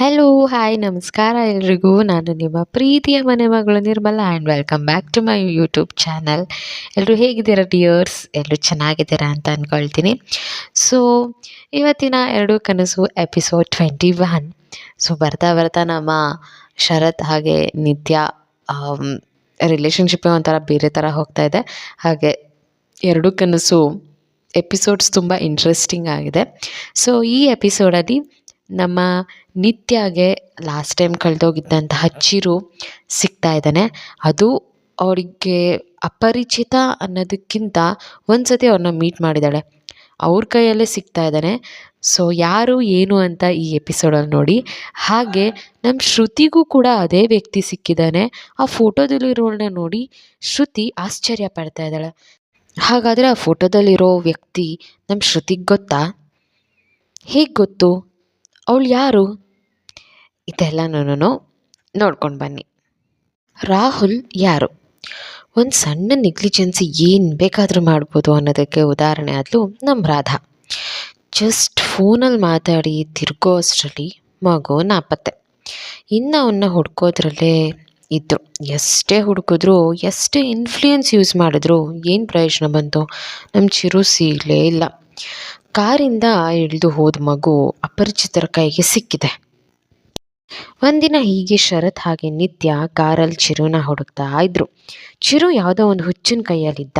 Hello hi ನಮಸ್ಕಾರ ಎಲ್ರಿಗೂ. ನಾನು ನಿಮ್ಮ ಪ್ರೀತಿಯ ಮನೆ ಮಗಳು Nirmala and welcome back to my YouTube channel ಎಲ್ಲರೂ ಹೇಗಿದ್ದೀರಾ ಡಿಯರ್ಸ್ ಎಲ್ಲರೂ ಚೆನ್ನಾಗಿದ್ದೀರಾ ಅಂತ ಅಂದ್ಕೊಳ್ತೀನಿ ಸೊ ಇವತ್ತಿನ ಎರಡು ಕನಸು ಎಪಿಸೋಡ್ ಟ್ವೆಂಟಿ ಒನ್ ಸೊ ಬರ್ತಾ ಬರ್ತಾ ನಮ್ಮ ಶರತ್ ಹಾಗೆ ನಿತ್ಯ ರಿಲೇಷನ್ಶಿಪ್ಪೇ ಒಂಥರ ಬೇರೆ ಥರ ಹೋಗ್ತಾ ಇದೆ. ಹಾಗೆ ಎರಡು ಕನಸು ಎಪಿಸೋಡ್ಸ್ ತುಂಬ ಇಂಟ್ರೆಸ್ಟಿಂಗ್ ಆಗಿದೆ. ಸೊ ಈ ಎಪಿಸೋಡಲ್ಲಿ ನಮ್ಮ ನಿತ್ಯಾಗೆ ಲಾಸ್ಟ್ ಟೈಮ್ ಕಳೆದೋಗಿದ್ದಂತಹ ಚಿರು ಸಿಗ್ತಾ ಇದ್ದಾನೆ. ಅದು ಅವಳಿಗೆ ಅಪರಿಚಿತ ಅನ್ನೋದಕ್ಕಿಂತ ಒಂದು ಸತಿ ಅವ್ರನ್ನ ಮೀಟ್ ಮಾಡಿದ್ದಾಳೆ. ಅವ್ರ ಕೈಯಲ್ಲೇ ಸಿಗ್ತಾ ಇದ್ದಾನೆ. ಸೊ ಯಾರು, ಏನು ಅಂತ ಈ ಎಪಿಸೋಡಲ್ಲಿ ನೋಡಿ. ಹಾಗೆ ನಮ್ಮ ಶ್ರುತಿಗೂ ಕೂಡ ಅದೇ ವ್ಯಕ್ತಿ ಸಿಕ್ಕಿದ್ದಾನೆ. ಆ ಫೋಟೋದಲ್ಲಿರೋಳನ್ನ ನೋಡಿ ಶ್ರುತಿ ಆಶ್ಚರ್ಯ ಪಡ್ತಾ ಇದ್ದಾಳೆ. ಹಾಗಾದರೆ ಆ ಫೋಟೋದಲ್ಲಿರೋ ವ್ಯಕ್ತಿ ನಮ್ಮ ಶ್ರುತಿಗೆ ಗೊತ್ತಾ? ಹೇಗೆ ಗೊತ್ತು? ಅವಳು ಯಾರು? ಇದೆಲ್ಲನೂ ನೋಡ್ಕೊಂಡು ಬನ್ನಿ. ರಾಹುಲ್ ಯಾರು? ಒಂದು ಸಣ್ಣ ನೆಗ್ಲಿಜೆನ್ಸಿ ಏನು ಬೇಕಾದರೂ ಮಾಡ್ಬೋದು ಅನ್ನೋದಕ್ಕೆ ಉದಾಹರಣೆ ಆದಲು ನಮ್ಮ ರಾಧಾ. ಜಸ್ಟ್ ಫೋನಲ್ಲಿ ಮಾತಾಡಿ ತಿರ್ಗೋ ಅಷ್ಟರಲ್ಲಿ ಮಗು ನಾಪತ್ತೆ. ಇನ್ನು ಅವನ್ನ ಹುಡ್ಕೋದ್ರಲ್ಲೇ ಇದ್ದರು ಎಷ್ಟೇ ಹುಡುಕಿದ್ರು, ಎಷ್ಟೇ ಇನ್ಫ್ಲೂಯೆನ್ಸ್ ಯೂಸ್ ಮಾಡಿದ್ರು ಏನು ಪ್ರಯೋಜನ ಬಂತು? ನಮ್ಮ ಚಿರು ಸಿಗಲೇ ಇಲ್ಲ. ಕಾರಿಂದ ಇಳಿದು ಹೋದ ಮಗು ಅಪರಿಚಿತರ ಕೈಗೆ ಸಿಕ್ಕಿದೆ. ಒಂದಿನ ಹೀಗೆ ಶರತ್ ಹಾಗೆ ನಿತ್ಯ ಕಾರಲ್ಲಿ ಚಿರುನ ಹುಡುಕ್ತಾ ಇದ್ರು. ಚಿರು ಯಾವುದೋ ಒಂದು ಹುಚ್ಚಿನ ಕೈಯಲ್ಲಿದ್ದ.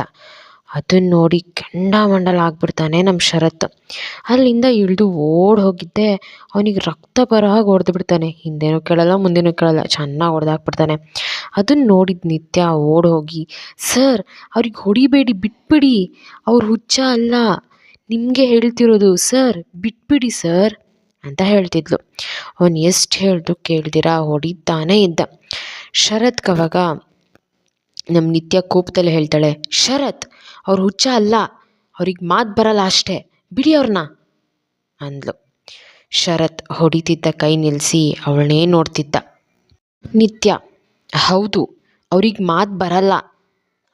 ಅದನ್ನ ನೋಡಿ ಕೆಂಡಾಮಂಡಲ ಆಗ್ಬಿಡ್ತಾನೆ ನಮ್ಮ ಶರತ್. ಅಲ್ಲಿಂದ ಇಳಿದು ಓಡ್ ಹೋಗಿದ್ದೆ. ಅವನಿಗೆ ರಕ್ತ ಬರೋ ಹಾಗೆ ಹೊಡೆದು ಬಿಡ್ತಾನೆ. ಹಿಂದೇನೂ ಕೇಳಲ್ಲ, ಮುಂದೇನೂ ಕೇಳಲ್ಲ. ಚೆನ್ನಾಗಿ ಹೊಡೆದಾಕ್ಬಿಡ್ತಾನೆ ಅದನ್ನ ನೋಡಿದ ನಿತ್ಯ ಓಡ್ ಹೋಗಿ, ಸರ್, ಅವ್ರಿಗೆ ಹೊಡಿಬೇಡಿ, ಬಿಟ್ಬಿಡಿ. ಅವ್ರ ಹುಚ್ಚ ಅಲ್ಲ. ನಿಮಗೆ ಹೇಳ್ತಿರೋದು, ಸರ್, ಬಿಟ್ಬಿಡಿ ಸರ್ ಅಂತ ಹೇಳ್ತಿದ್ಲು. ಅವನು ಎಷ್ಟು ಹೇಳಿದ್ರು ಕೇಳ್ದಿರ, ಹೊಡಿತಾನೇ ಇದ್ದ. ಶರತ್ ಕವಾಗ ನಮ್ಮ ನಿತ್ಯ ಕೋಪದಲ್ಲಿ ಹೇಳ್ತಾಳೆ, ಶರತ್, ಅವ್ರು ಹುಚ್ಚ ಅಲ್ಲ, ಅವ್ರಿಗೆ ಮಾತು ಬರಲ್ಲ ಅಷ್ಟೇ, ಬಿಡಿ ಅವ್ರನ್ನ ಅಂದ್ಲು. ಶರತ್ ಹೊಡಿತಿದ್ದ ಕೈ ನಿಲ್ಲಿಸಿ ಅವಳನ್ನೇ ನೋಡ್ತಿದ್ದ. ನಿತ್ಯ, ಹೌದು, ಅವ್ರಿಗೆ ಮಾತು ಬರಲ್ಲ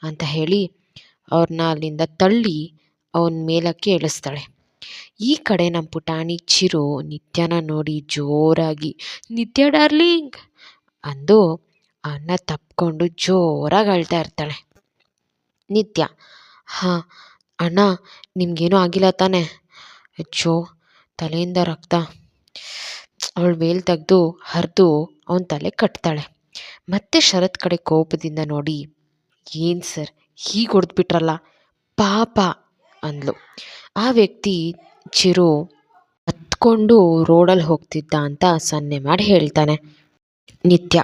ಅಂತ ಹೇಳಿ ಅವ್ರನ್ನ ಅಲ್ಲಿಂದ ತಳ್ಳಿ ಅವನ ಮೇಲಕ್ಕೆ ಇಳಿಸ್ತಾಳೆ ಈ ಕಡೆ ನಮ್ಮ ಪುಟಾಣಿ ಚಿರು ನಿತ್ಯನ ನೋಡಿ ಜೋರಾಗಿ, ನಿತ್ಯ ಡಾರ್ಲಿಂಗ್! ಅಂದು ಅಣ್ಣ ತಪ್ಕೊಂಡು ಜೋರಾಗಿ ಅಳ್ತಾ ಇರ್ತಾಳೆ. ನಿತ್ಯ, ಹಾಂ, ಅಣ್ಣ, ನಿಮಗೇನೂ ಆಗಿಲ್ಲ ತಾನೆ? ಅಚ್ಚೋ, ತಲೆಯಿಂದ ರಕ್ತ. ಅವಳು ಮೇಲೆ ತೆಗೆದು ಹರಿದು ಅವನ ತಲೆ ಕಟ್ತಾಳೆ. ಮತ್ತೆ ಶರತ್ ಕಡೆ ಕೋಪದಿಂದ ನೋಡಿ, ಏನು ಸರ್, ಹೀಗೆ ಹೊಡೆದ್ಬಿಟ್ರಲ್ಲ? ಪಾಪ! ಅಂದ್ಲು. ಆ ವ್ಯಕ್ತಿ ಚಿರು ಹತ್ಕೊಂಡು ರೋಡಲ್ಲಿ ಹೋಗ್ತಿದ್ದ ಅಂತ ಸನ್ನೆ ಮಾಡಿ ಹೇಳ್ತಾನೆ. ನಿತ್ಯ,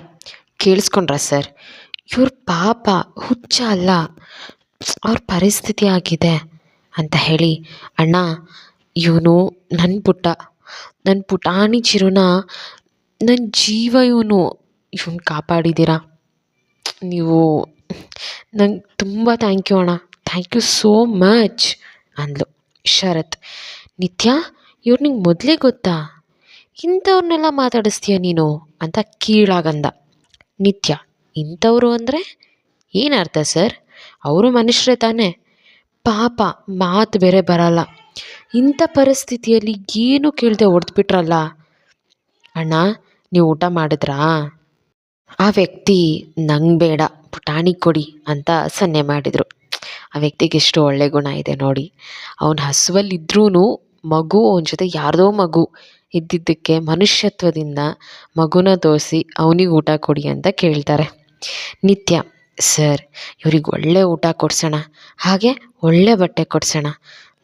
ಕೇಳಿಸ್ಕೊಂಡ್ರ ಸರ್? ಇವ್ರ ಪಾಪ ಹುಚ್ಚ ಅಲ್ಲ, ಅವ್ರ ಪರಿಸ್ಥಿತಿ ಆಗಿದೆ ಅಂತ ಹೇಳಿ, ಅಣ್ಣ, ಇವನು ನನ್ನ ಪುಟ್ಟ. ನನ್ನ ಪುಟಾಣಿ ಚಿರುನ ನನ್ನ ಜೀವ ಇವನು. ಇವನ್ ಕಾಪಾಡಿದ್ದೀರಾ? ನೀವು ನಂಗೆ ತುಂಬ ಥ್ಯಾಂಕ್ ಯು ಅಣ್ಣ. Thank you so much. ಅಂದ್ಲು. ಶರತ್, ನಿತ್ಯ ಇವ್ರು ನಿಂಗೆ ಮೊದಲೇ ಗೊತ್ತಾ? ಇಂಥವ್ರನ್ನೆಲ್ಲ ಮಾತಾಡಿಸ್ತೀಯ ನೀನು? ಅಂತ ಕೀಳಾಗಂದ. ನಿತ್ಯ, ಇಂಥವ್ರು ಅಂದರೆ ಏನರ್ಥ ಸರ್? ಅವರು ಮನುಷ್ಯರೇ ತಾನೇ? ಪಾಪ, ಮಾತು ಬೇರೆ ಬರಲ್ಲ. ಇಂಥ ಪರಿಸ್ಥಿತಿಯಲ್ಲಿ ಏನು ಕೇಳದೆ ಹೊಡೆದ್ಬಿಟ್ರಲ್ಲ ಅಣ್ಣ, ನೀವು ಊಟ ಮಾಡಿದ್ರಾ? ಆ ವ್ಯಕ್ತಿ, ನಂಗೆ ಬೇಡ, ಪುಟಾಣಿ ಕೊಡಿ, ಅಂತ ಸನ್ನೆ ಮಾಡಿದರು. ಆ ವ್ಯಕ್ತಿಗೆ ಎಷ್ಟು ಒಳ್ಳೆ ಗುಣ ಇದೆ ನೋಡಿ. ಅವನ ಹಸುವಲ್ಲಿದ್ರೂ ಮಗು, ಅವನ ಜೊತೆ ಯಾರದೋ ಮಗು ಇದ್ದಿದ್ದಕ್ಕೆ ಮನುಷ್ಯತ್ವದಿಂದ ಮಗುನ ತೋರಿಸಿ ಅವನಿಗೆ ಊಟ ಕೊಡಿ ಅಂತ ಕೇಳ್ತಾರೆ. ನಿತ್ಯ, ಸರ್, ಇವ್ರಿಗೆ ಒಳ್ಳೆ ಊಟ ಕೊಡ್ಸೋಣ. ಹಾಗೆ ಒಳ್ಳೆ ಬಟ್ಟೆ ಕೊಡ್ಸೋಣ.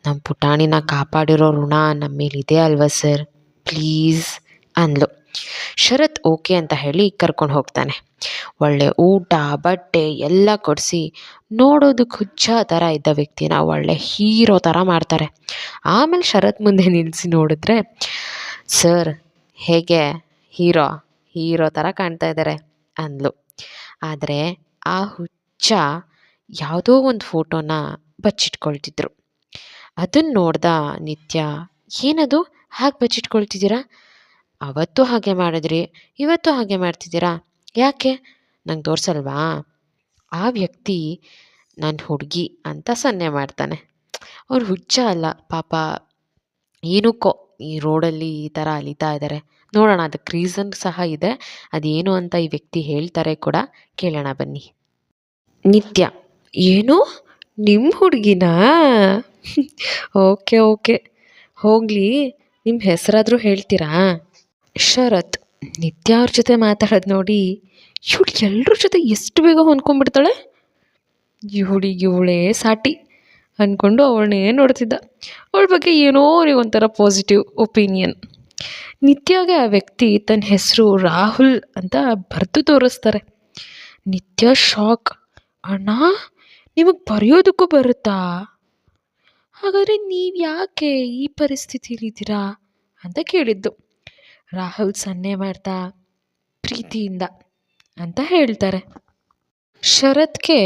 ನಮ್ಮ ಪುಟಾಣಿನ ಕಾಪಾಡಿರೋ ಋಣ ನಮ್ಮ ಮೇಲಿದೆ ಅಲ್ವಾ, ಸರ್? ಪ್ಲೀಸ್, ಅಂದ್ಲು. ಶರತ್ ಓಕೆ ಅಂತ ಹೇಳಿ ಕರ್ಕೊಂಡು ಹೋಗ್ತಾನೆ. ಒಳ್ಳೆ ಊಟ, ಬಟ್ಟೆ ಎಲ್ಲ ಕೊಡಿಸಿ ನೋಡೋದಕ್ಕೆ ಹುಚ್ಚ ಥರ ಇದ್ದ ವ್ಯಕ್ತಿನ ಒಳ್ಳೆ ಹೀರೋ ಥರ ಮಾಡ್ತಾರೆ. ಆಮೇಲೆ ಶರತ್ ಮುಂದೆ ನಿಲ್ಲಿಸಿ ನೋಡಿದ್ರೆ, ಸರ್, ಹೇಗೆ? ಹೀರೋ ಹೀರೋ ಥರ ಕಾಣ್ತಾ ಇದ್ದಾರೆ ಅಂದ್ಲು. ಆದರೆ ಆ ಹುಚ್ಚ ಯಾವುದೋ ಒಂದು ಫೋಟೋನ ಬಚ್ಚಿಟ್ಕೊಳ್ತಿದ್ರು. ಅದನ್ನು ನೋಡ್ದ ನಿತ್ಯ, ಏನದು? ಹಾಗೆ ಬಚ್ಚಿಟ್ಕೊಳ್ತಿದ್ದೀರಾ? ಅವತ್ತು ಹಾಗೆ ಮಾಡಿದ್ರಿ, ಇವತ್ತು ಹಾಗೆ ಮಾಡ್ತಿದ್ದೀರಾ? ಯಾಕೆ? ನಂಗೆ ತೋರಿಸಲ್ವಾ? ಆ ವ್ಯಕ್ತಿ ನನ್ನ ಹುಡುಗಿ ಅಂತ ಸನ್ನೆ ಮಾಡ್ತಾನೆ. ಅವ್ರು ಹುಚ್ಚ ಅಲ್ಲ, ಪಾಪ. ಏನಕ್ಕೋ ಈ ರೋಡಲ್ಲಿ ಈ ಥರ ಅಲಿತಾ ಇದ್ದಾರೆ ನೋಡೋಣ, ಅದಕ್ಕೆ ರೀಸನ್ ಸಹ ಇದೆ. ಅದೇನು ಅಂತ ಈ ವ್ಯಕ್ತಿ ಹೇಳ್ತಾರೆ ಕೂಡ ಕೇಳೋಣ ಬನ್ನಿ. ನಿತ್ಯ, ಏನು? ನಿಮ್ಮ ಹುಡುಗಿನಾ? Okay okay. ಹೋಗಲಿ ನಿಮ್ಮ ಹೆಸರಾದರೂ ಹೇಳ್ತೀರಾ? ಶರತ್ ನಿತ್ಯ ಅವ್ರ ಜೊತೆ ಮಾತಾಡೋದು ನೋಡಿ ಇವಳು ಎಲ್ಲರ ಜೊತೆ ಎಷ್ಟು ಬೇಗ ಹೊಂದ್ಕೊಂಡ್ಬಿಡ್ತಾಳೆ? ಇವಳಿಗೆ ಇವಳೇ ಸಾಟಿ ಅಂದ್ಕೊಂಡು ಅವಳನ್ನೇ ನೋಡ್ತಿದ್ದ. ಅವಳ ಬಗ್ಗೆ ಏನೋ ಅವ್ರಿಗೆ ಒಂಥರ ಪಾಸಿಟಿವ್ ಒಪಿನಿಯನ್ ನಿತ್ಯಾಗೆ ಆ ವ್ಯಕ್ತಿ ತನ್ನ ಹೆಸರು ರಾಹುಲ್ ಅಂತ ಬರೆದು ತೋರಿಸ್ತಾರೆ. ನಿತ್ಯ ಶಾಕ್ ಅಣ್ಣ, ನಿಮಗೆ ಬರೆಯೋದಕ್ಕೂ ಬರುತ್ತಾ? ಹಾಗಾದರೆ ನೀವು ಯಾಕೆ ಈ ಪರಿಸ್ಥಿತಿಲಿದ್ದೀರಾ? ಅಂತ ಕೇಳಿದ್ದು. ರಾಹುಲ್ ಸನ್ನೆ ಮಾಡ್ತಾ ಪ್ರೀತಿಯಿಂದ ಅಂತ ಹೇಳ್ತಾರೆ. ಶರತ್ಗೆ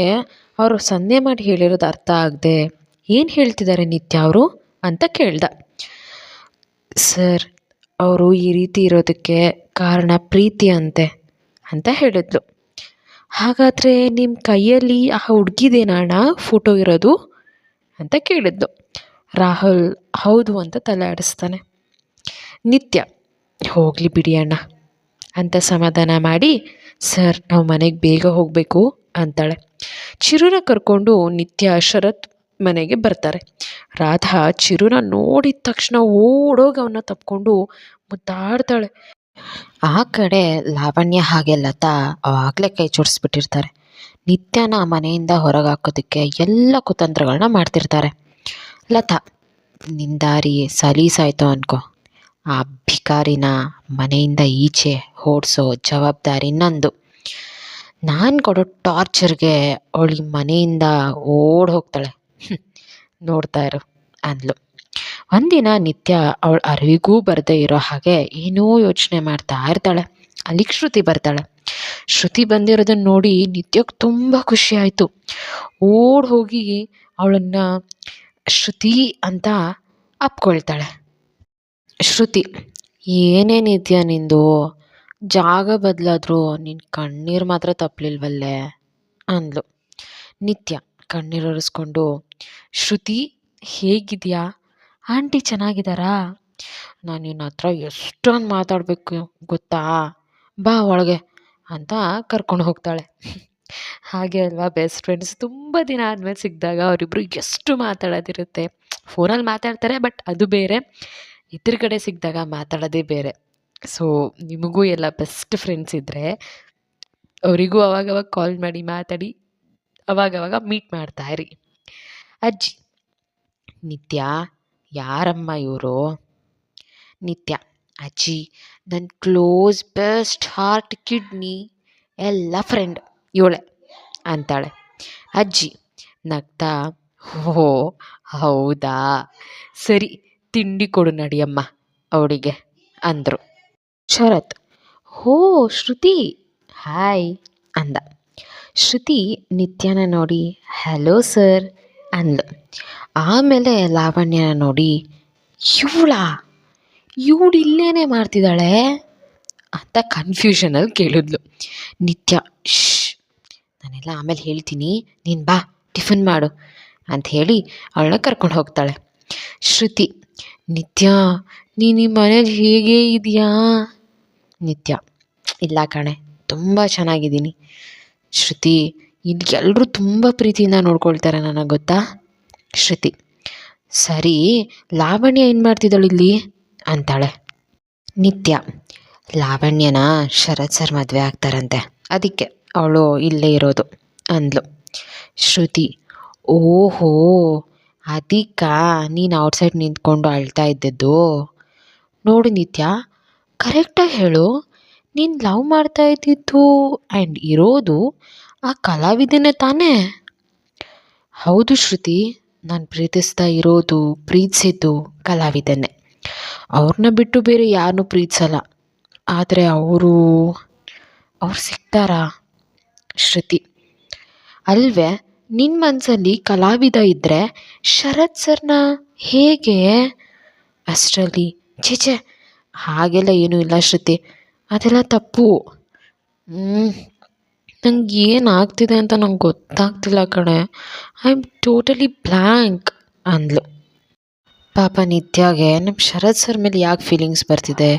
ಅವರು ಸನ್ನೆ ಮಾಡಿ ಹೇಳಿರೋದು ಅರ್ಥ ಆಗದೆ ಏನು ಹೇಳ್ತಿದ್ದಾರೆ ನಿತ್ಯ ಅವರು ಅಂತ ಕೇಳ್ದ. ಸರ್, ಅವರು ಈ ರೀತಿ ಇರೋದಕ್ಕೆ ಕಾರಣ ಪ್ರೀತಿ ಅಂತೆ ಅಂತ ಹೇಳಿದ್ಲು. ಹಾಗಾದರೆ ನಿಮ್ಮ ಕೈಯಲ್ಲಿ ಆ ಹುಡುಗಿದೇನಣ್ಣ ಫೋಟೋ ಇರೋದು ಅಂತ ಕೇಳಿದ್ಲು. ರಾಹುಲ್, ಹೌದು ಅಂತ ತಲೆ ಆಡಿಸ್ತಾನೆ ನಿತ್ಯ ಹೋಗಲಿ ಬಿಡಿ ಅಣ್ಣ. ಅಂತ ಸಮಾಧಾನ ಮಾಡಿ, ಸರ್, ನಾವು ಮನೆಗೆ ಬೇಗ ಹೋಗಬೇಕು ಅಂತಾಳೆ. ಚಿರುನ ಕರ್ಕೊಂಡು ನಿತ್ಯ ಶರತ್ ಮನೆಗೆ ಬರ್ತಾರೆ. ರಾಧಾ ಚಿರುನ ನೋಡಿದ ತಕ್ಷಣ ಓಡೋಗಿ ಅವನ್ನ ತಪ್ಕೊಂಡು ಮುದ್ದಾಡ್ತಾಳೆ. ಆ ಕಡೆ ಲಾವಣ್ಯ ಹಾಗೆ ಲತಾ ಆವಾಗಲೇ ಕೈ ಜೋಡಿಸ್ಬಿಟ್ಟಿರ್ತಾರೆ. ನಿತ್ಯನ ಮನೆಯಿಂದ ಹೊರಗೆ ಹಾಕೋದಕ್ಕೆ ಎಲ್ಲ ಕುತಂತ್ರಗಳನ್ನ ಮಾಡ್ತಿರ್ತಾರೆ. ಲತಾ ನಿಂದಾರಿ ಸಲೀಸಾಯ್ತು ಅನ್ಕೋ. ಆ ಭಿಕಾರಿನ ಮನೆಯಿಂದ ಈಚೆ ಓಡಿಸೋ ಜವಾಬ್ದಾರಿ ನಂದು. ನಾನು ಕೊಡೋ ಟಾರ್ಚರ್ಗೆ ಅವಳಿಗೆ ಮನೆಯಿಂದ ಓಡಿ ಹೋಗ್ತಾಳೆ. ನೋಡ್ತಾ ಇರು ಅಂದ್ಲು. ಒಂದಿನ ನಿತ್ಯ ಅವಳು ಅರಿವಿಗೂ ಬರದೇ ಇರೋ ಹಾಗೆ ಏನೋ ಯೋಚನೆ ಮಾಡ್ತಾ ಇರ್ತಾಳೆ. ಅಲ್ಲಿಗೆ ಶ್ರುತಿ ಬರ್ತಾಳೆ. ಶ್ರುತಿ ಬಂದಿರೋದನ್ನ ನೋಡಿ ನಿತ್ಯಕ್ಕೆ ತುಂಬ ಖುಷಿ ಆಯಿತು. ಓಡ್ ಹೋಗಿ ಅವಳನ್ನು ಶ್ರುತಿ ಅಂತ ಅಪ್ಕೊಳ್ತಾಳೆ. ಶ್ರುತಿ, ಏನೇನಿದ್ಯಾ ನಿಂದು? ಜಾಗ ಬದಲಾದ್ರೂ ನಿನ್ನ ಕಣ್ಣೀರು ಮಾತ್ರ ತಪ್ಪಲಿಲ್ವಲ್ಲೇ ಅಂದ್ಲು. ನಿತ್ಯ ಕಣ್ಣೀರು ಒರೆಸ್ಕೊಂಡು, ಶ್ರುತಿ, ಹೇಗಿದೆಯಾ? ಆಂಟಿ ಚೆನ್ನಾಗಿದ್ದಾರಾ ನಾನು ನಿನ್ನ ಹತ್ರ ಎಷ್ಟೊಂದು ಮಾತಾಡಬೇಕು ಗೊತ್ತಾ? ಬಾ ಒಳಗೆ ಅಂತ ಕರ್ಕೊಂಡು ಹೋಗ್ತಾಳೆ. ಹಾಗೆ ಅಲ್ವಾ ಬೆಸ್ಟ್ ಫ್ರೆಂಡ್ಸ್ ತುಂಬ ದಿನ ಆದಮೇಲೆ ಸಿಕ್ಕಿದಾಗ ಅವರಿಬ್ಬರು ಎಷ್ಟು ಮಾತಾಡೋದಿರುತ್ತೆ. ಫೋನಲ್ಲಿ ಮಾತಾಡ್ತಾರೆ ಬಟ್ ಅದು ಬೇರೆ. ಎದುರುಗಡೆ ಸಿಕ್ಕಿದಾಗ ಮಾತಾಡೋದೇ ಬೇರೆ. ಸೊ ನಿಮಗೂ ಎಲ್ಲ ಬೆಸ್ಟ್ ಫ್ರೆಂಡ್ಸ್ ಇದ್ದರೆ ಅವರಿಗೂ ಅವಾಗವಾಗ ಕಾಲ್ ಮಾಡಿ ಮಾತಾಡಿ, ಅವಾಗವಾಗ ಮೀಟ್ ಮಾಡ್ತಾ ಇರಿ. ಅಜ್ಜಿ, ನಿತ್ಯ ಯಾರಮ್ಮ ಇವರು? ನಿತ್ಯ, ಅಜ್ಜಿ ನನ್ನ ಕ್ಲೋಸ್ ಬೆಸ್ಟ್ ಹಾರ್ಟ್ ಕಿಡ್ನಿ ಎಲ್ಲ ಫ್ರೆಂಡ್ ಇವಳೆ ಅಂತಾಳೆ. ಅಜ್ಜಿ, ನಗ್ತಾ ಓ ಹೌದಾ? ಸರಿ ತಿಂಡಿ ಕೊಡು ನಡಿಯಮ್ಮ, ಅವಳಿಗೆ ಅಂದರು. ಶರತ್, ಹೋ ಶ್ರುತಿ, ಹಾಯ್ ಅಂದ. ಶ್ರುತಿ ನಿತ್ಯನ ನೋಡಿ, ಹಲೋ ಸರ್ ಅಂದ ಆಮೇಲೆ ಲಾವಣ್ಯನ ನೋಡಿ, ಇವಳಾ? ಇವಳು ಇಲ್ಲೇನೆ ಮಾಡ್ತಿದ್ದಾಳೆ? ಅಂತ ಕನ್ಫ್ಯೂಷನಲ್ಲಿ ಕೇಳಿದ್ಲು. ನಿತ್ಯ ಶ್ ನಾನೆಲ್ಲ ಆಮೇಲೆ ಹೇಳ್ತೀನಿ, ನೀನು ಬಾ, ಟಿಫನ್ ಮಾಡು ಅಂತ ಹೇಳಿ ಅವಳನ್ನ ಕರ್ಕೊಂಡು ಹೋಗ್ತಾಳೆ. ಶ್ರುತಿ ನಿತ್ಯ ನೀನು ಈ ಮನೇಲಿ ಹೇಗೆ ಇದೆಯಾ? ನಿತ್ಯ. ಇಲ್ಲ ಕಣೆ, ತುಂಬ ಚೆನ್ನಾಗಿದ್ದೀನಿ. ಶ್ರುತಿ ಇಲ್ಲಿ ಎಲ್ಲರೂ ತುಂಬ ಪ್ರೀತಿಯಿಂದ ನೋಡ್ಕೊಳ್ತಾರೆ ನನಗೆ ಗೊತ್ತಾ? ಶ್ರುತಿ, ಸರಿ, ಲಾವಣ್ಯ ಏನು ಮಾಡ್ತಿದ್ದಾಳು ಇಲ್ಲಿ? ಅಂತಾಳೆ. ನಿತ್ಯ, ಲಾವಣ್ಯನ ಶರತ್ ಸರ್ ಮದುವೆ ಆಗ್ತಾರಂತೆ. ಅದಕ್ಕೆ ಅವಳು ಇಲ್ಲೇ ಇರೋದು, ಅಂದ್ಲು. ಶ್ರುತಿ, ಓಹೋ ಅದಕ್ಕ, ನೀನು ಔಟ್ಸೈಡ್ ನಿಂತ್ಕೊಂಡು ಅಳ್ತಾ ಇದ್ದದ್ದು? ನೋಡು ನಿತ್ಯ ಕರೆಕ್ಟಾಗಿ ಹೇಳು. ನೀನು ಲವ್ ಮಾಡ್ತಾ ಇದ್ದಿದ್ದು ಆ್ಯಂಡ್ ಇರೋದು ಆ ಕಲಾವಿದನೇ ತಾನೇ? ಹೌದು ಶ್ರುತಿ, ನಾನು ಪ್ರೀತಿಸ್ತಾ ಇರೋದು, ಪ್ರೀತಿಸಿದ್ದು ಕಲಾವಿದನೆ ಅವ್ರನ್ನ ಬಿಟ್ಟು ಬೇರೆ ಯಾರನ್ನೂ ಪ್ರೀತಿಸಲ್ಲ. ಆದರೆ ಅವರು, ಅವ್ರು ಸಿಗ್ತಾರಾ? ಶ್ರುತಿ, ಅಲ್ವೇ? ನಿನ್ನ ಮನಸ್ಸಲ್ಲಿ ಕಲಾವಿದ ಇದ್ದರೆ ಶರತ್ ಸರ್ನ ಹೇಗೆ? ಅಷ್ಟರಲ್ಲಿ, ಛೇ ಹಾಗೆಲ್ಲ ಏನೂ ಇಲ್ಲ ಶ್ರುತಿ. ಅದೆಲ್ಲ ತಪ್ಪು. ನಂಗೆ ಏನಾಗ್ತಿದೆ ಅಂತ ನಂಗೆ ಗೊತ್ತಾಗ್ತಿಲ್ಲ ಕಣೆ. ಐ ಆಮ್ ಟೋಟಲಿ ಬ್ಲ್ಯಾಂಕ್ ಅಂದ್ಲು. ಪಾಪ ನಿತ್ಯಾಗೆ ನಮ್ಮ ಶರತ್ ಸರ್ ಮೇಲೆ ಯಾಕೆ ಫೀಲಿಂಗ್ಸ್ ಬರ್ತಿದೆ?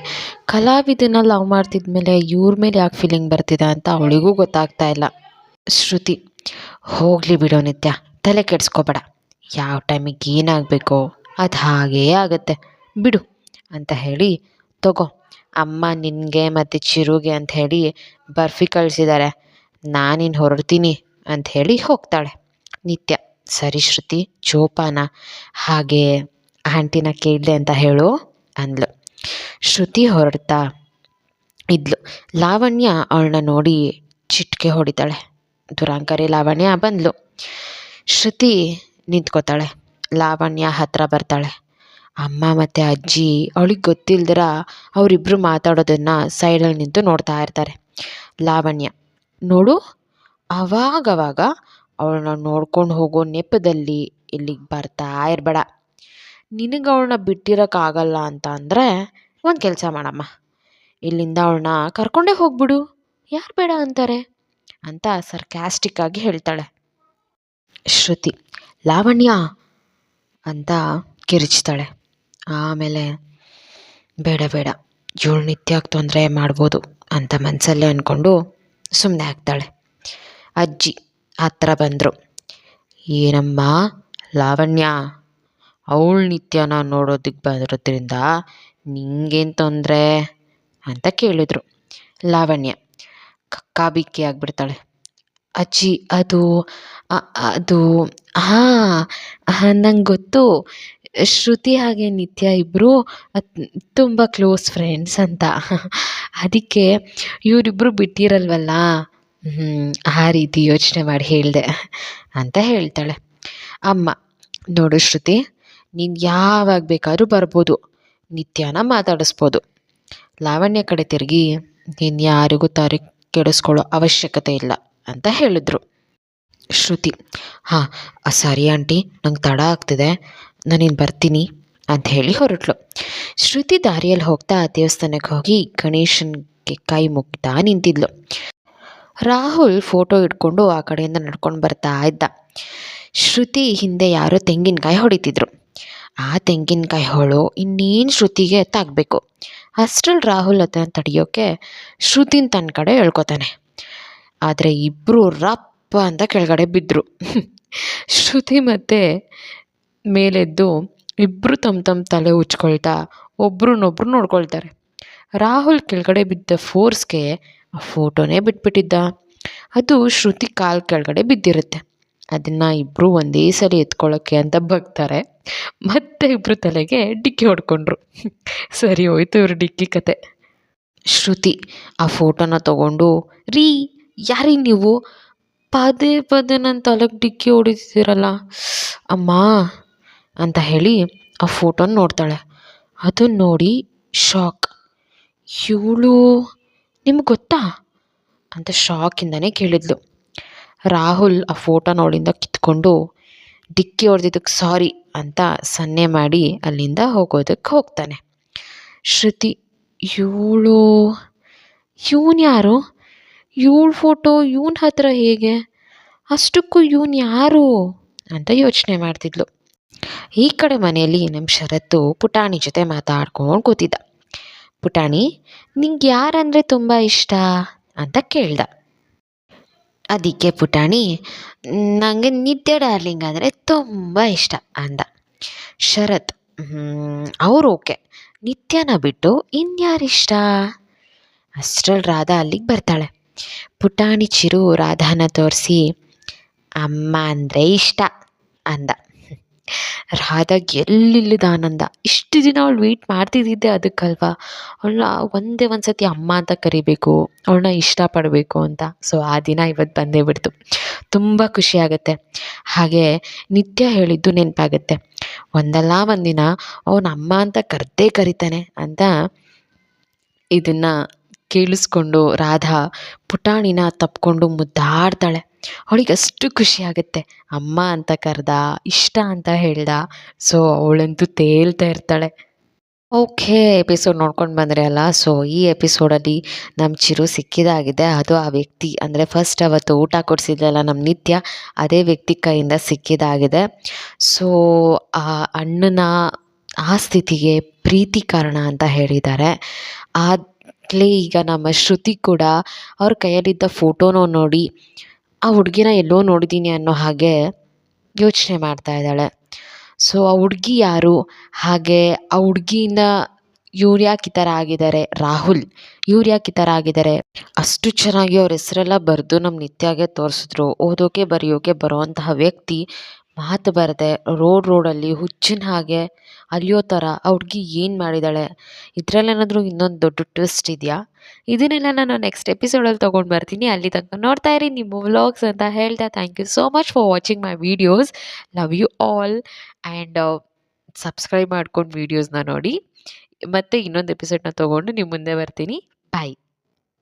ಕಲಾವಿದನ ಲವ್ ಮಾಡ್ತಿದ್ಮೇಲೆ ಇವ್ರ ಮೇಲೆ ಯಾಕೆ ಫೀಲಿಂಗ್ ಬರ್ತಿದೆ ಅಂತ ಅವಳಿಗೂ ಗೊತ್ತಾಗ್ತಾ ಇಲ್ಲ. ಶ್ರುತಿ. ಹೋಗಲಿ ಬಿಡೋ ನಿತ್ಯ, ತಲೆ ಕೆಡಿಸ್ಕೋಬೇಡ. ಯಾವ ಟೈಮಿಗೆ ಏನಾಗಬೇಕೋ ಅದು ಹಾಗೇ ಆಗುತ್ತೆ. ಬಿಡು ಅಂತ ಹೇಳಿ ತಗೋ. ಅಮ್ಮ ನಿನಗೆ ಮತ್ತು ಚಿರುಗೆ ಅಂತ ಹೇಳಿ ಬರ್ಫಿ ಕಳಿಸಿದ್ದಾರೆ ನಾನಿನ್ನು ಹೊರಡ್ತೀನಿ ಅಂತ ಹೇಳಿ ಹೋಗ್ತಾಳೆ. ನಿತ್ಯ, ಸರಿ ಶ್ರುತಿ, ಜೋಪಾನ, ಹಾಗೆ ಆಂಟಿನ ಕೇಳಿದೆ ಅಂತ ಹೇಳು ಅಂದ್ಲು. ಶ್ರುತಿ ಹೊರಡ್ತಾ ಇದ್ಲು. ಲಾವಣ್ಯ ಅವಳನ್ನ ನೋಡಿ ಚಿಟ್ಕೆ ಹೊಡಿತಾಳೆ. ದುರಾಂಕರಿ ಲಾವಣ್ಯ ಬಂದ್ಲು. ಶ್ರುತಿ ನಿಂತ್ಕೋತಾಳೆ. ಲಾವಣ್ಯ ಹತ್ರ ಬರ್ತಾಳೆ. ಅಮ್ಮ ಮತ್ತು ಅಜ್ಜಿ ಅವಳಿಗೆ ಗೊತ್ತಿಲ್ದಿರ ಅವರಿಬ್ಬರು ಮಾತಾಡೋದನ್ನು ಸೈಡಲ್ಲಿ ನಿಂತು ನೋಡ್ತಾ ಇರ್ತಾರೆ. ಲಾವಣ್ಯ, ನೋಡು, ಅವಾಗವಾಗ ಅವಳನ್ನ ನೋಡ್ಕೊಂಡು ಹೋಗೋ ನೆಪದಲ್ಲಿ ಇಲ್ಲಿಗೆ ಬರ್ತಾ ಇರಬೇಡ. ನಿನಗೆ ಅವಳನ್ನ ಬಿಟ್ಟಿರೋಕ್ಕಾಗಲ್ಲ ಅಂತ ಅಂದರೆ ಒಂದು ಕೆಲಸ ಮಾಡಮ್ಮ. ಇಲ್ಲಿಂದ ಅವಳನ್ನ ಕರ್ಕೊಂಡೇ ಹೋಗ್ಬಿಡು. ಯಾರು ಬೇಡ ಅಂತಾರೆ? ಅಂತ ಸರ್ಕ್ಯಾಸ್ಟಿಕ್ ಆಗಿ ಹೇಳ್ತಾಳೆ. ಶ್ರುತಿ, ಲಾವಣ್ಯ ಅಂತ ಕಿರಿಚ್ತಾಳೆ. ಆಮೇಲೆ, ಬೇಡ ಬೇಡ ಇವಳು ನಿತ್ಯಕ್ಕೆ ತೊಂದರೆ ಮಾಡ್ಬೋದು ಅಂತ ಮನಸ್ಸಲ್ಲೇ ಅಂದ್ಕೊಂಡು ಸುಮ್ಮನೆ ಹಾಕ್ತಾಳೆ ಅಜ್ಜಿ ಹತ್ರ ಬಂದರು, ಏನಮ್ಮ, ಲಾವಣ್ಯ, ಅವಳು ನಿತ್ಯನ ನೋಡೋದಕ್ಕೆ ಬರೋದ್ರಿಂದ ನಿಂಗೇನು ತೊಂದರೆ? ಅಂತ ಕೇಳಿದ್ರು. ಲಾವಣ್ಯ ಕಕ್ಕಾಬಿಕ್ಕಿ ಆಗಿಬಿಡ್ತಾಳೆ ಅಜ್ಜಿ, ಅದು ಅದು ಹಾಂ ನಂಗೆ ಗೊತ್ತು. ಶ್ರುತಿ ಹಾಗೆ ನಿತ್ಯ ಇಬ್ಬರು ತುಂಬ ಕ್ಲೋಸ್ ಫ್ರೆಂಡ್ಸ್ ಅಂತ. ಅದಕ್ಕೆ ಇವರಿಬ್ಬರು ಬಿಟ್ಟಿರಲ್ವಲ್ಲ? ಹ್ಞೂ ಆ ರೀತಿ ಯೋಚನೆ ಮಾಡಿ ಹೇಳಿದೆ ಅಂತ ಹೇಳ್ತಾಳೆ. ಅಮ್ಮ, ನೋಡು ಶ್ರುತಿ, ನೀನು ಯಾವಾಗ ಬೇಕಾದ್ರೂ ಬರ್ಬೋದು. ನಿತ್ಯನ ಮಾತಾಡಿಸ್ಬೋದು. ಲಾವಣ್ಯ ಕಡೆ ತಿರುಗಿ, ನೀನು ಯಾರಿಗೂ ತಾರೆ ಕೆಡಿಸ್ಕೊಳ್ಳೋ ಅವಶ್ಯಕತೆ ಇಲ್ಲ ಅಂತ ಹೇಳಿದ್ರು. ಶ್ರುತಿ, ಹಾಂ ಸರಿ ಆಂಟಿ, ನಂಗೆ ತಡ ಆಗ್ತಿದೆ. ನಾನಿನ್ನು ಬರ್ತೀನಿ ಅಂತ ಹೇಳಿ ಹೊರಟ್ಲು. ಶ್ರುತಿ ದಾರಿಯಲ್ಲಿ ಹೋಗ್ತಾ ದೇವಸ್ಥಾನಕ್ಕೆ ಹೋಗಿ ಗಣೇಶನಿಗೆ ಕೈ ಮುಗ್ತಾ ನಿಂತಿದ್ಲು. ರಾಹುಲ್ ಫೋಟೋ ಇಟ್ಕೊಂಡು ಆ ಕಡೆಯಿಂದ ನಡ್ಕೊಂಡು ಬರ್ತಾ ಇದ್ದ. ಶ್ರುತಿ ಹಿಂದೆ ಯಾರೋ ತೆಂಗಿನಕಾಯಿ ಹೊಡಿತಿದ್ರು. ಆ ತೆಂಗಿನಕಾಯಿ ಹೊಳು ಇನ್ನೇನು ಶ್ರುತಿಗೆ ತಾಗಬೇಕು? ಅಷ್ಟ್ರಲ್ಲಿ ರಾಹುಲ್ ಅದನ್ನು ತಡೆಯೋಕ್ಕೆ ಶ್ರುತಿನ ತನ್ನ ಕಡೆ ಹೇಳ್ಕೊತಾನೆ. ಆದರೆ ಇಬ್ಬರು ರಪ್ಪ ಅಂತ ಕೆಳಗಡೆ ಬಿದ್ದರು ಶ್ರುತಿ ಮತ್ತು ಮೇಲೆದ್ದು ಇಬ್ಬರು ತಮ್ಮ ತಮ್ಮ ತಲೆ ಉಚ್ಕೊಳ್ತಾ ಒಬ್ರನ್ನೊಬ್ರು ನೋಡ್ಕೊಳ್ತಾರೆ. ರಾಹುಲ್ ಕೆಳಗಡೆ ಬಿದ್ದ ಫೋರ್ಸ್ಗೆ ಆ ಫೋಟೋನೇ ಬಿಟ್ಬಿಟ್ಟಿದ್ದ. ಅದು ಶ್ರುತಿ ಕಾಲು ಕೆಳಗಡೆ ಬಿದ್ದಿರುತ್ತೆ. ಅದನ್ನು ಇಬ್ಬರು ಒಂದೇ ಸಲ ಎತ್ಕೊಳ್ಳೋಕ್ಕೆ ಅಂತ ಬಗ್ತಾರೆ. ಮತ್ತೆ ಇಬ್ಬರು ತಲೆಗೆ ಡಿಕ್ಕಿ ಹೊಡ್ಕೊಂಡ್ರು. ಸರಿ ಹೋಯ್ತು ಇವ್ರ ಡಿಕ್ಕಿ ಕತೆ. ಶ್ರುತಿ ಆ ಫೋಟೋನ ತಗೊಂಡು, ರೀ, ಯಾರಿ ನೀವು? ಪದೇ ಪದೇ ನನ್ನ ತಲೆಗೆ ಡಿಕ್ಕಿ ಹೊಡಿತಿದ್ದೀರಲ್ಲ. ಅಮ್ಮ ಅಂತ ಹೇಳಿ ಆ ಫೋಟೋನ ನೋಡ್ತಾಳೆ. ಅದನ್ನು ನೋಡಿ ಶಾಕ್. ಇವಳು ನಿಮ್ಗೆ ಗೊತ್ತಾ? ಅಂತ ಶಾಕಿಂದನೇ ಕೇಳಿದ್ಲು. ರಾಹುಲ್ ಆ ಫೋಟೋ ಅವಳಿಂದ ಕಿತ್ಕೊಂಡು, ಡಿಕ್ಕಿ ಹೊಡೆದಿದ್ದಕ್ಕೆ ಸಾರಿ ಅಂತ ಸನ್ನೆ ಮಾಡಿ ಅಲ್ಲಿಂದ ಹೋಗೋದಕ್ಕೆ ಹೋಗ್ತಾನೆ. ಶ್ರುತಿ, ಇವಳು, ಇವನು ಯಾರು? ಇವಳ ಫೋಟೋ ಇವನ ಹತ್ರ ಹೇಗೆ? ಅಷ್ಟಕ್ಕೂ ಇವನು ಯಾರು? ಅಂತ ಯೋಚನೆ ಮಾಡ್ತಿದ್ಲು. ಈ ಕಡೆ ಮನೆಯಲ್ಲಿ ನಮ್ಮ ಶರತ್ತು ಪುಟಾಣಿ ಜೊತೆ ಮಾತಾಡ್ಕೊಂಡು ಕೂತಿದ್ದ. ಪುಟಾಣಿ, ನಿಂಗೆ ಯಾರಂದರೆ ತುಂಬ ಇಷ್ಟ? ಅಂತ ಕೇಳ್ದ. ಅದಕ್ಕೆ ಪುಟಾಣಿ. ನನಗೆ ನಿದ್ದೆ ಡಾರ್ಲಿಂಗ್ ಅಂದರೆ ತುಂಬ ಇಷ್ಟ ಅಂದ. ಶರತ್ ಅವ್ರು ಓಕೆ. ನಿತ್ಯನ ಬಿಟ್ಟು ಇನ್ಯಾರಿಷ್ಟ? ಅಷ್ಟರಲ್ಲಿ ರಾಧಾ ಅಲ್ಲಿಗೆ ಬರ್ತಾಳೆ. ಪುಟಾಣಿ ಚಿರು ರಾಧಾನ ತೋರಿಸಿ, ಅಮ್ಮ ಅಂದರೆ ಇಷ್ಟ ಅಂದ. ರಾಧಾಗೆ ಎಲ್ಲಿಲ್ಲದ ಆನಂದ? ಇಷ್ಟು ದಿನ ಅವಳು ವೆಯ್ಟ್ ಮಾಡ್ತಿದ್ದಿದ್ದೆ ಅದಕ್ಕಲ್ವಾ? ಅವಳನ್ನ ಒಂದೇ ಒಂದು ಸತಿ ಅಮ್ಮ ಅಂತ ಕರಿಬೇಕು, ಅವಳನ್ನ ಇಷ್ಟಪಡಬೇಕು ಅಂತ. ಸೊ ಆ ದಿನ ಇವತ್ತು ಬಂದೇ ಬಿಡ್ತು. ತುಂಬ ಖುಷಿಯಾಗುತ್ತೆ ಹಾಗೆ ನಿತ್ಯ ಹೇಳಿದ್ದು ನೆನಪಾಗುತ್ತೆ. ಒಂದಲ್ಲ ಒಂದಿನ ಅವನ ಅಮ್ಮ ಅಂತ ಕರ್ದೇ ಕರಿತಾನೆ ಅಂತ ಇದನ್ನು ಕೇಳಿಸ್ಕೊಂಡು ರಾಧಾ ಪುಟಾಣಿನ ತಪ್ಕೊಂಡು ಮುದ್ದಾಡ್ತಾಳೆ. ಅವಳಿಗೆ ಅಷ್ಟು ಖುಷಿಯಾಗುತ್ತೆ. ಅಮ್ಮ ಅಂತ ಕರೆದ, ಇಷ್ಟ ಅಂತ ಹೇಳ್ದ ಸೊ ಅವಳಂತೂ ತೇಲ್ತಾ ಇರ್ತಾಳೆ. ಓಕೆ ಎಪಿಸೋಡ್ ನೋಡ್ಕೊಂಡು ಬಂದರೆ ಅಲ್ಲ ಸೊ ಈ ಎಪಿಸೋಡಲ್ಲಿ ನಮ್ಮ ಚಿರು ಸಿಕ್ಕಿದಾಗಿದೆ. ಅದು ಆ ವ್ಯಕ್ತಿ, ಅಂದರೆ ಫಸ್ಟ್ ಅವತ್ತು ಊಟ ಕೊಡಿಸಿದ್ಲಲ್ಲ ನಮ್ಮ ನಿತ್ಯ, ಅದೇ ವ್ಯಕ್ತಿ ಕೈಯಿಂದ ಸಿಕ್ಕಿದಾಗಿದೆ. ಸೊ ಆ ಅಣ್ಣನ ಆ ಸ್ಥಿತಿಗೆ ಪ್ರೀತಿ ಕಾರಣ ಅಂತ ಹೇಳಿದ್ದಾರೆ. ಆಗಲೇ ಈಗ ನಮ್ಮ ಶ್ರುತಿ ಕೂಡ ಅವ್ರ ಕೈಯಲ್ಲಿದ್ದ ಫೋಟೋನ ನೋಡಿ, ಆ ಹುಡುಗಿನ ಎಲ್ಲೋ ನೋಡಿದ್ದೀನಿ ಅನ್ನೋ ಹಾಗೆ ಯೋಚನೆ ಮಾಡ್ತಾ ಇದ್ದಾಳೆ. ಸೊ ಆ ಹುಡುಗಿ ಯಾರು? ಹಾಗೆ ಆ ಹುಡುಗಿಯಿಂದ ಇವ್ರು ಯಾಕೆ ಈ ಥರ ಆಗಿದ್ದಾರೆ? ರಾಹುಲ್, ಇವ್ರು ಯಾಕೆ ಈ ಥರ ಆಗಿದ್ದಾರೆ? ಅಷ್ಟು ಚೆನ್ನಾಗಿ ಅವ್ರ ಹೆಸರೆಲ್ಲ ಬರೆದು ನಮ್ಮ ನಿತ್ಯಾಗೆ ತೋರಿಸಿದ್ರು. ಓದೋಕೆ, ಬರೆಯೋಕೆ ಬರೋವಂತಹ ವ್ಯಕ್ತಿ ಮಾತು ಬರದೆ ರೋಡ್ ರೋಡಲ್ಲಿ ಹುಚ್ಚಿನ ಹಾಗೆ ಅಲಿಯೋ ಥರ ಆ ಹುಡುಗಿ ಏನು ಮಾಡಿದ್ದಾಳೆ ಇದರಲ್ಲೇನಾದರೂ ಇನ್ನೊಂದು ದೊಡ್ಡ ಟ್ವಿಸ್ಟ್ ಇದೆಯಾ? ಇದನ್ನೆಲ್ಲ ನಾನು ನೆಕ್ಸ್ಟ್ ಎಪಿಸೋಡಲ್ಲಿ ತೊಗೊಂಡು ಬರ್ತೀನಿ. ಅಲ್ಲಿ ತನಕ ನೋಡ್ತಾ ಇರಿ ನಿಮ್ಮ ವ್ಲಾಗ್ಸ್ ಅಂತ ಹೇಳ್ತಾ thank you so much for watching my videos love you all and subscribe ಮಾಡ್ಕೊಂಡು ವೀಡಿಯೋಸ್ನ ನೋಡಿ. ಮತ್ತು ಇನ್ನೊಂದು ಎಪಿಸೋಡ್ನ ತೊಗೊಂಡು ನಿಮ್ಮ ಮುಂದೆ ಬರ್ತೀನಿ. ಬಾಯ್